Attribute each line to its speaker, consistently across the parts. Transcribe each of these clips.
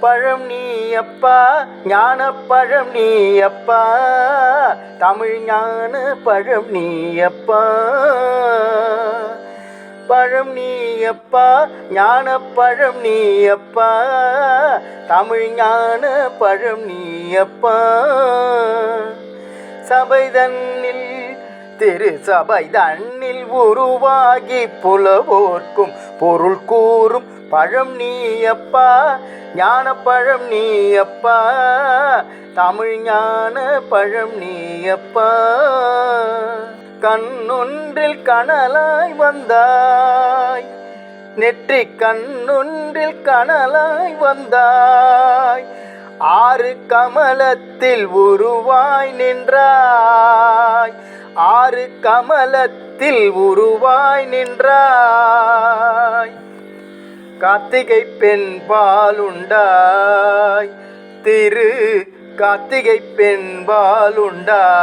Speaker 1: பழம் நீ அப்பா ஞான பழம் நீ அப்பா. தமிழ் ஞான பழம் நீ அப்பா. பழம் நீ அப்பா ஞான பழம் நீ அப்பா. தமிழ் ஞான பழம் நீ அப்பா. சபை தன்னில் திரு சபை தன்னில் உருவாகி புலவோர்க்கும் பொருள் கூறும் பழம் நீ அப்பா. ஞான பழம் நீ அப்பா. தமிழ் ஞான பழம் நீ அப்பா. கண்ணொன்றில் கனலாய் வந்தாய். நெற்றி கண்ணொன்றில் கனலாய் வந்தாய். ஆறு கமலத்தில் உருவாய் நின்றாய். ஆறு கமலத்தில் உருவாய் நின்றாய். கார்த்திகை பெண் பாலுண்டாய் திரு கார்த்திகை பெண் பாலுண்டாய்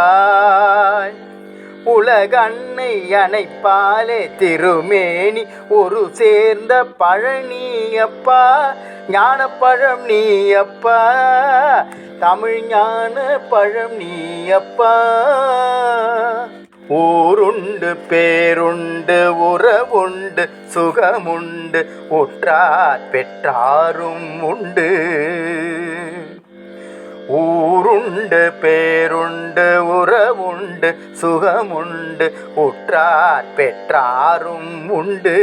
Speaker 1: உலகன்னை அணைப்பாலே திருமேனி ஒரு சேர்ந்த பழனி அப்பா ஞான பழம் நீ அப்பா தமிழ் ஞான பழம் நீ அப்பா ஊருண்டு பேருண்டு உறவுண்டு சுகமுண்டு உற்றார் பெற்றாரும் உண்டு. ஊருண்டு பேருண்டு உறவுண்டு சுகமுண்டு உற்றார் பெற்றாரும் உண்டு.